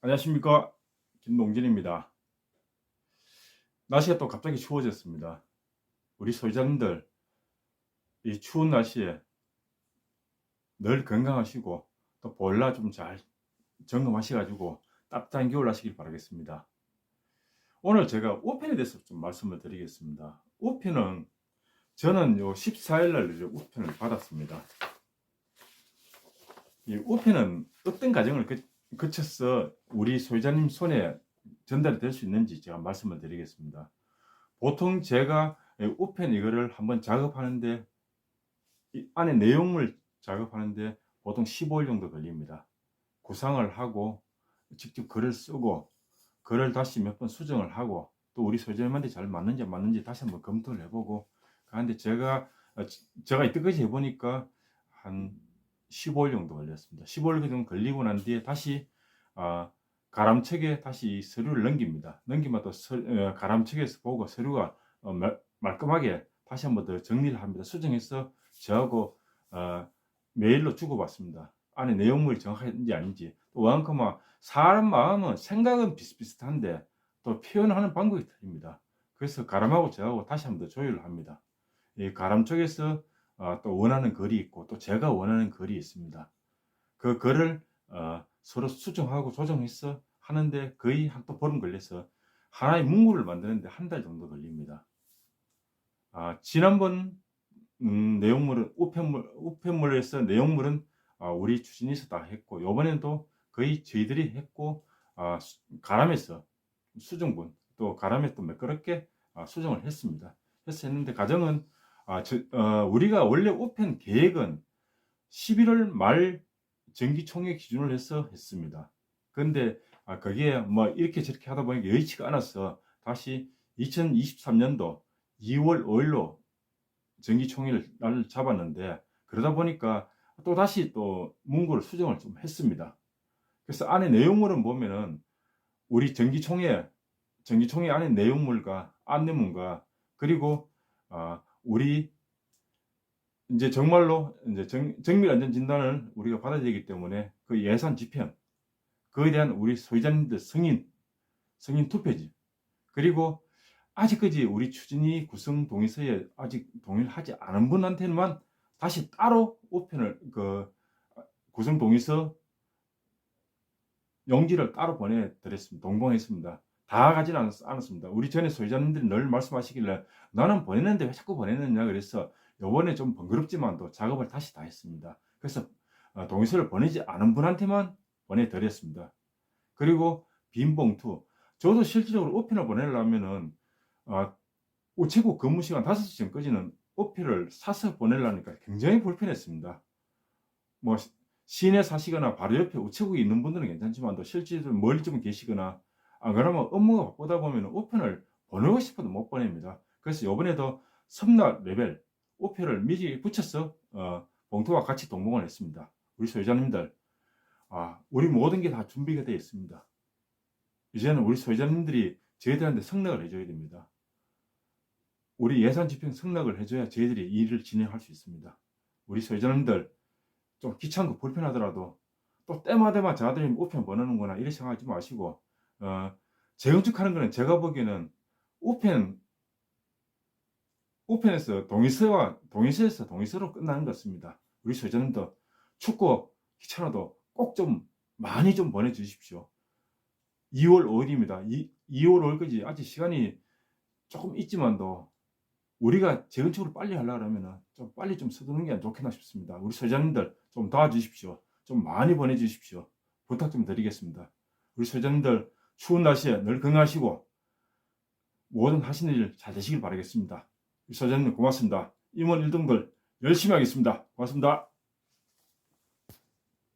안녕하십니까 김동진입니다. 날씨가 또 갑자기 추워졌습니다. 우리 소유자님들 이 추운 날씨에 늘 건강하시고 또 보일러 좀잘 점검하셔가지고 따뜻한 겨울 하시길 바라겠습니다. 오늘 제가 우편에 대해서 좀 말씀을 드리겠습니다. 우편은 저는 요 14일 날 이제 우편을 받았습니다. 이 우편은 어떤 과정을 거- 거쳐서 우리 소유자님 손에 전달이 될 수 있는지 제가 말씀을 드리겠습니다. 보통 제가 이 우편 이거를 한번 작업하는데 이 안에 내용물 작업하는데 보통 15일 정도 걸립니다. 구상을 하고 직접 글을 쓰고 글을 다시 몇 번 수정을 하고 또 우리 소유자님한테 잘 맞는지 안 맞는지 다시 한번 검토를 해보고 그런데 제가 어, 지- 제가 이때까지 해보니까 한 15일 정도 걸렸습니다. 15일 정도 걸리고 난 뒤에 다시 아, 가람책에 다시 이 서류를 넘깁니다. 넘기면 또 서- 어, 가람책에서 보고 서류가 어, 말, 말끔하게 다시 한번 더 정리를 합니다. 수정해서 저하고 어, 메일로 주고받습니다. 안에 내용물이 정확한지 아닌지 또 원컴마 사람 마음은 생각은 비슷비슷한데 또 표현하는 방법이 틀립니다. 그래서 가람하고 저하고 다시 한번 더 조율을 합니다. 이 가람 쪽에서 어, 또 원하는 글이 있고 또 제가 원하는 글이 있습니다. 그 글을 어, 서로 수정하고 조정해서 하는데 거의 한 또 보름 걸려서 하나의 문구를 만드는데 한 달 정도 걸립니다. 아, 지난번 음, 내용물은 우편물 우편물에서 내용물은 아, 우리 추진에서 다 했고 이번에도 거의 저희들이 했고 아, 수- 가람에서 수정본 또 가람에 또 매끄럽게 아, 수정을 했습니다. 해서 했는데 과정은 아, 저, 어, 우리가 원래 우편 계획은 11월 말 정기총회 기준을 해서 했습니다. 그런데 아, 그게 뭐 이렇게 저렇게 하다 보니까 여의치가 않아서 다시 2023년도 2월 5일로 정기총회를 날 잡았는데 그러다 보니까 또 다시 또 문구를 수정을 좀 했습니다. 그래서 안에 내용물은 보면은 우리 정기총회 정기총회 안에 내용물과 안내문과 그리고 아, 우리 이제 정말로 이제 정, 정밀 안전 진단을 우리가 받아야 되기 때문에 그 예산 집행 그에 대한 우리 소유자님들 승인 승인 투표지 그리고 아직까지 우리 추진위 구성 동의서에 아직 동의를 하지 않은 분한테만 다시 따로 우편을 그 구성 동의서 용지를 따로 보내드렸습니다. 동봉했습니다. 다 가지는 않았, 않았 습니다. 우리 전에 소유자님들이 늘 말씀하시길래 나는 보냈는데 왜 자꾸 보냈느냐 그래서 요번에 좀 번거롭지만도 작업을 다시 다 했습니다. 그래서 어, 동의서를 보내지 않은 분한테만 보내드렸습니다. 그리고 빈 봉투 저도 실질적으로 우편을 보내려면은 어, 우체국 근무 시간 5시 전까지는 우편을 사서 보내려니까 굉장히 불편했습니다. 뭐 시- 시내 사시거나 바로 옆에 우체국이 있는 분들은 괜찮지만 또 실제로 멀리 좀 계시거나 안 그러면 업무가 바쁘다 보면 우편을 보내고 싶어도 못 보냅니다. 그래서 이번에도 섬나 레벨 우편을 미리 붙여서 어, 봉투와 같이 동봉을 했습니다. 우리 소유자님들 아, 우리 모든 게 다 준비가 되어 있습니다. 이제는 우리 소유자님들이 저희들한테 승낙을 해줘야 됩니다. 우리 예산 집행 승낙을 해줘야 저희들이 일을 진행할 수 있습니다. 우리 소유자님들 좀 귀찮고 불편하더라도 또 때마다만 저들이 우편 보내는구나 이렇게 생각하지 마시고 어, 재건축하는 거는 제가 보기에는 우편 우편에서 동의서와 동의서에서 동의서로 끝나는 것 같습니다. 우리 소유자님도 춥고 귀찮아도 꼭 좀 많이 좀 보내주십시오. 2월 5일입니다. 이, 2월 5일까지 아직 시간이 조금 있지만도 우리가 재건축을 빨리 하려고 하면 좀 빨리 좀 서두르는 게 좋겠나 싶습니다. 우리 소유자님들 좀 도와주십시오. 좀 많이 보내주십시오. 부탁 좀 드리겠습니다. 우리 소유자님들 추운 날씨에 늘 건강하시고 모든 하시는 일 잘 되시길 바라겠습니다. 소유자님 고맙습니다. 임원 일등들 열심히 하겠습니다. 고맙습니다.